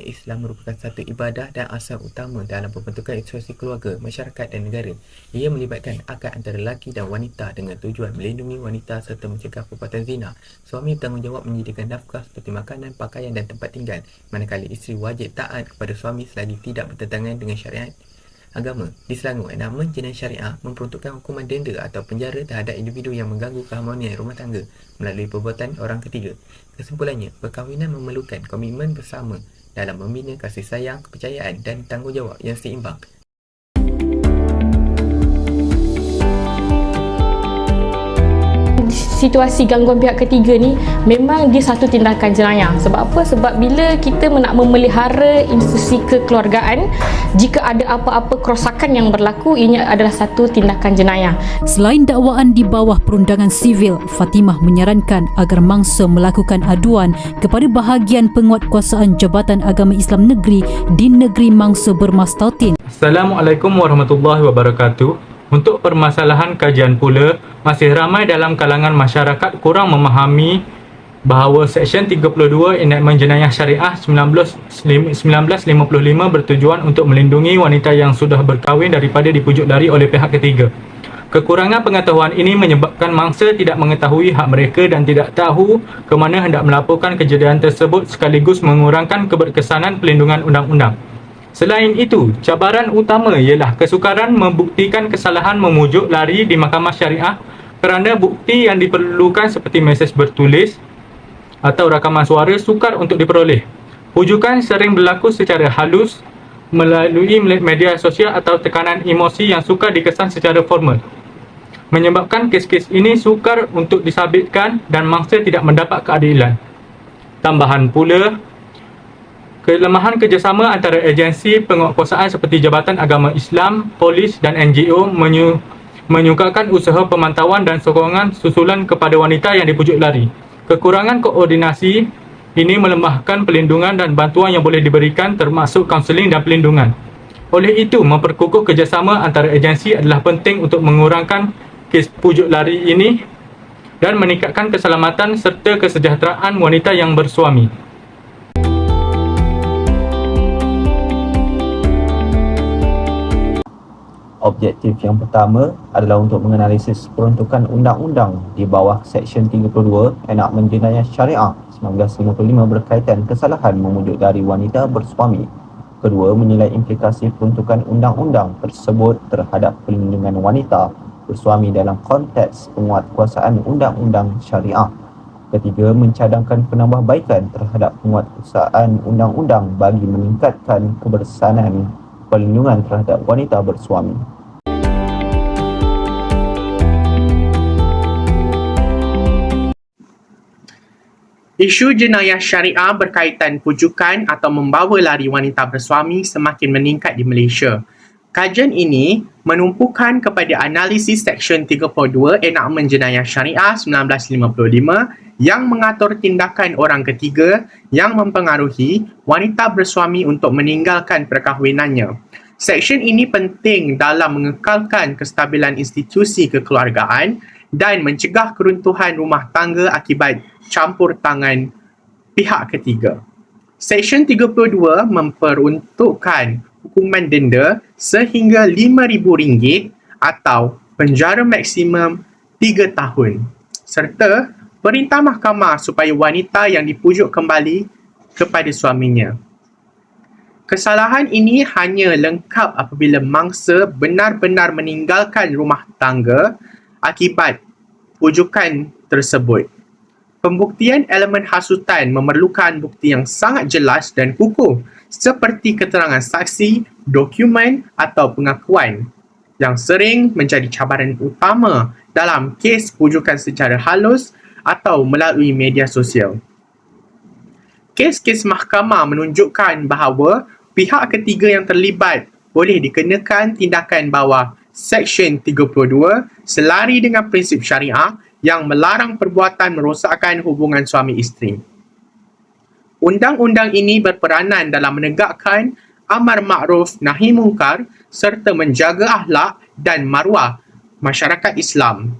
Islam merupakan satu ibadah dan asas utama dalam pembentukan institusi keluarga, masyarakat dan negara. Ia melibatkan akad antara lelaki dan wanita dengan tujuan melindungi wanita serta mencegah perbuatan zina. Suami bertanggungjawab menyediakan nafkah seperti makanan, pakaian dan tempat tinggal, manakala isteri wajib taat kepada suami selagi tidak bertentangan dengan syariat agama. Di Selangor, enakmen jenayah syariah memperuntukkan hukuman denda atau penjara terhadap individu yang mengganggu keharmonian rumah tangga melalui perbuatan orang ketiga. Kesimpulannya, perkahwinan memerlukan komitmen bersama dalam membina kasih sayang, kepercayaan dan tanggungjawab yang seimbang situasi gangguan pihak ketiga ni memang dia satu tindakan jenayah. Sebab apa? Sebab bila kita nak memelihara institusi kekeluargaan, jika ada apa-apa kerosakan yang berlaku, ini adalah satu tindakan jenayah. Selain dakwaan di bawah perundangan sivil, Fatimah menyarankan agar mangsa melakukan aduan kepada bahagian penguatkuasaan Jabatan Agama Islam Negeri di negeri mangsa bermastautin. Assalamualaikum warahmatullahi wabarakatuh. Untuk permasalahan kajian pula, masih ramai dalam kalangan masyarakat kurang memahami bahawa Seksyen 32 Enakmen Jenayah Syariah 1955 bertujuan untuk melindungi wanita yang sudah berkahwin daripada dipujuk lari oleh pihak ketiga. Kekurangan pengetahuan ini menyebabkan mangsa tidak mengetahui hak mereka dan tidak tahu ke mana hendak melaporkan kejadian tersebut sekaligus mengurangkan keberkesanan pelindungan undang-undang. Selain itu, cabaran utama ialah kesukaran membuktikan kesalahan memujuk lari di mahkamah syariah kerana bukti yang diperlukan seperti mesej bertulis atau rakaman suara sukar untuk diperoleh. Pujukan sering berlaku secara halus melalui media sosial atau tekanan emosi yang sukar dikesan secara formal. Menyebabkan kes-kes ini sukar untuk disabitkan dan mangsa tidak mendapat keadilan. Tambahan pula, Kelemahan kerjasama antara agensi penguatkuasaan seperti Jabatan Agama Islam, polis dan NGO menyu menyukakan usaha pemantauan dan sokongan susulan kepada wanita yang dipujuk lari. Kekurangan koordinasi ini melemahkan pelindungan dan bantuan yang boleh diberikan termasuk kaunseling dan pelindungan. Oleh itu, memperkukuh kerjasama antara agensi adalah penting untuk mengurangkan kes pujuk lari ini dan meningkatkan keselamatan serta kesejahteraan wanita yang bersuami. Objektif yang pertama adalah untuk menganalisis peruntukan undang-undang di bawah Seksyen 32 Enakmen Jenayah Syariah 1955 berkaitan kesalahan memujuk dari wanita bersuami. Kedua, menilai implikasi peruntukan undang-undang tersebut terhadap perlindungan wanita bersuami dalam konteks penguatkuasaan undang-undang syariah. Ketiga, mencadangkan penambahbaikan terhadap penguatkuasaan undang-undang bagi meningkatkan kebersanan perlindungan terhadap wanita bersuami. Isu jenayah syariah berkaitan pujukan atau membawa lari wanita bersuami semakin meningkat di Malaysia. Kajian ini menumpukan kepada analisis Seksyen 32 Enakmen Jenayah Syariah 1955 yang mengatur tindakan orang ketiga yang mempengaruhi wanita bersuami untuk meninggalkan perkahwinannya. Seksyen ini penting dalam mengekalkan kestabilan institusi kekeluargaan dan mencegah keruntuhan rumah tangga akibat campur tangan pihak ketiga. Seksyen 32 memperuntukkan hukuman denda sehingga RM5,000 atau penjara maksimum 3 tahun serta perintah mahkamah supaya wanita yang dipujuk kembali kepada suaminya. Kesalahan ini hanya lengkap apabila mangsa benar-benar meninggalkan rumah tangga akibat pujukan tersebut. Pembuktian elemen hasutan memerlukan bukti yang sangat jelas dan kukuh seperti keterangan saksi, dokumen atau pengakuan yang sering menjadi cabaran utama dalam kes pujukan secara halus atau melalui media sosial. Kes-kes mahkamah menunjukkan bahawa pihak ketiga yang terlibat boleh dikenakan tindakan bawah Seksyen 32 selari dengan prinsip syariah yang melarang perbuatan merosakkan hubungan suami isteri. Undang-undang ini berperanan dalam menegakkan amar makruf nahi mungkar serta menjaga akhlak dan maruah masyarakat Islam.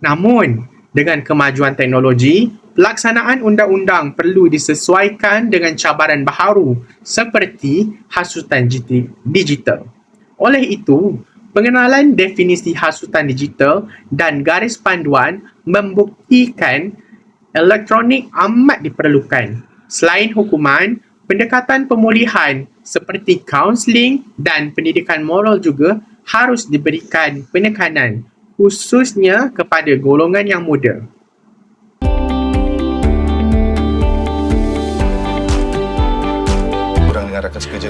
Namun, dengan kemajuan teknologi, pelaksanaan undang-undang perlu disesuaikan dengan cabaran baharu seperti hasutan digi- digital. Oleh itu, pengenalan definisi hasutan digital dan garis panduan membuktikan elektronik amat diperlukan. Selain hukuman, pendekatan pemulihan seperti kaunseling dan pendidikan moral juga harus diberikan penekanan khususnya kepada golongan yang muda.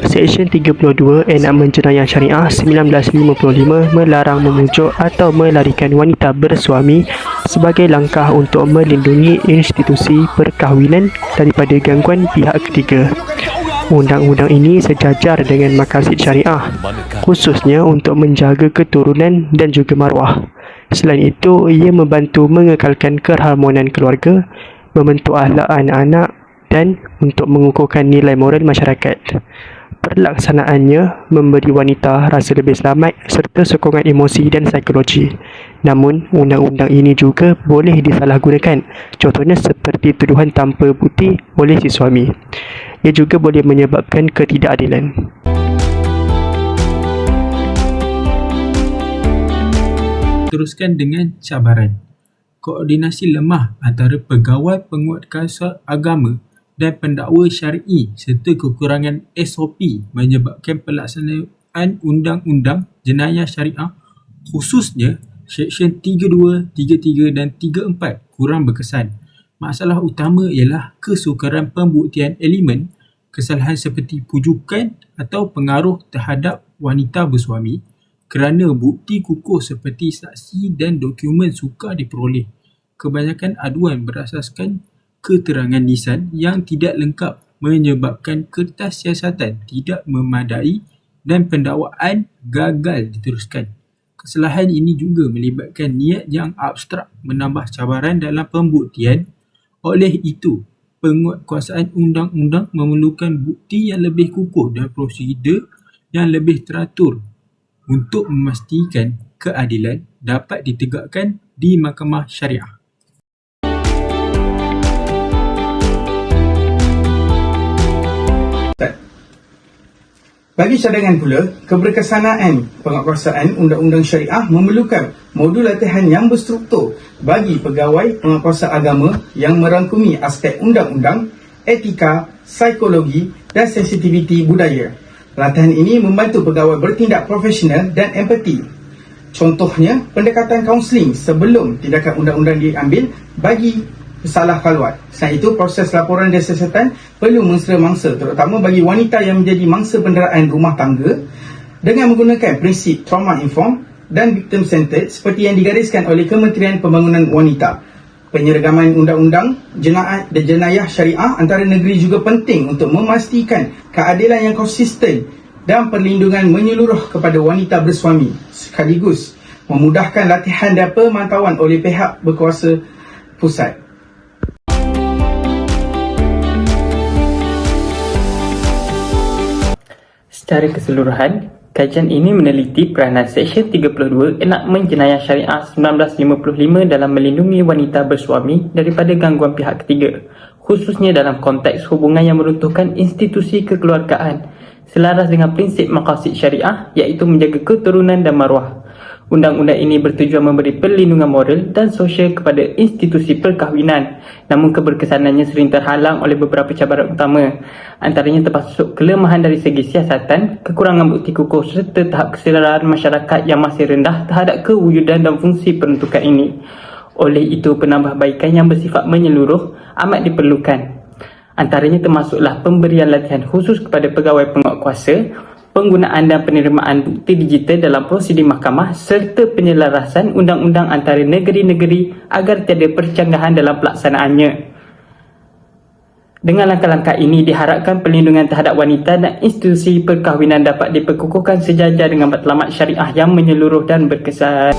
Seksyen 32 Enakmen Jenayah Syariah 1955 melarang memujuk atau melarikan wanita bersuami sebagai langkah untuk melindungi institusi perkahwinan daripada gangguan pihak ketiga. Undang-undang ini sejajar dengan makasid syariah, khususnya untuk menjaga keturunan dan juga maruah. Selain itu, ia membantu mengekalkan keharmonian keluarga, membentuk akhlak anak-anak dan untuk mengukuhkan nilai moral masyarakat. Perlaksanaannya memberi wanita rasa lebih selamat serta sokongan emosi dan psikologi. Namun, undang-undang ini juga boleh disalahgunakan. Contohnya seperti tuduhan tanpa bukti oleh si suami. Ia juga boleh menyebabkan ketidakadilan. teruskan dengan cabaran. Koordinasi lemah antara pegawai penguat kuasa agama dan pendakwa syar'i serta kekurangan SOP menyebabkan pelaksanaan undang-undang jenayah syariah khususnya Seksyen 32, 33 dan 34 kurang berkesan. Masalah utama ialah kesukaran pembuktian elemen kesalahan seperti pujukan atau pengaruh terhadap wanita bersuami kerana bukti kukuh seperti saksi dan dokumen sukar diperoleh. Kebanyakan aduan berasaskan keterangan lisan yang tidak lengkap menyebabkan kertas siasatan tidak memadai dan pendakwaan gagal diteruskan. Kesalahan ini juga melibatkan niat yang abstrak menambah cabaran dalam pembuktian. Oleh itu, penguatkuasaan undang-undang memerlukan bukti yang lebih kukuh dan prosedur yang lebih teratur untuk memastikan keadilan dapat ditegakkan di mahkamah syariah. Bagi cadangan pula, keberkesanaan penguatkuasaan undang-undang syariah memerlukan modul latihan yang berstruktur bagi pegawai penguatkuasa agama yang merangkumi aspek undang-undang, etika, psikologi dan sensitiviti budaya. Latihan ini membantu pegawai bertindak profesional dan empati. Contohnya, pendekatan kaunseling sebelum tindakan undang-undang diambil bagi salah kaluat. Selain itu, proses laporan dan siasatan perlu mensera mangsa terutama bagi wanita yang menjadi mangsa penderaan rumah tangga dengan menggunakan prinsip trauma informed dan victim centered seperti yang digariskan oleh Kementerian Pembangunan Wanita. Penyeragaman undang-undang jenayah dan jenayah syariah antara negeri juga penting untuk memastikan keadilan yang konsisten dan perlindungan menyeluruh kepada wanita bersuami sekaligus memudahkan latihan dan pemantauan oleh pihak berkuasa pusat. Secara keseluruhan, kajian ini meneliti peranan Seksyen 32 Enakmen Jenayah Syariah 1955 dalam melindungi wanita bersuami daripada gangguan pihak ketiga, khususnya dalam konteks hubungan yang meruntuhkan institusi kekeluargaan selaras dengan prinsip maqasid syariah iaitu menjaga keturunan dan maruah. Undang-undang ini bertujuan memberi perlindungan moral dan sosial kepada institusi perkahwinan namun keberkesanannya sering terhalang oleh beberapa cabaran utama antaranya termasuk kelemahan dari segi siasatan, kekurangan bukti kukuh serta tahap kesedaran masyarakat yang masih rendah terhadap kewujudan dan fungsi peruntukan ini. Oleh itu, penambahbaikan yang bersifat menyeluruh amat diperlukan. Antaranya termasuklah pemberian latihan khusus kepada pegawai penguatkuasa, penggunaan dan penerimaan bukti digital dalam prosedur mahkamah serta penyelarasan undang-undang antara negeri-negeri agar tiada percanggahan dalam pelaksanaannya. Dengan langkah-langkah ini diharapkan perlindungan terhadap wanita dan institusi perkahwinan dapat diperkukuhkan sejajar dengan matlamat syariah yang menyeluruh dan berkesan.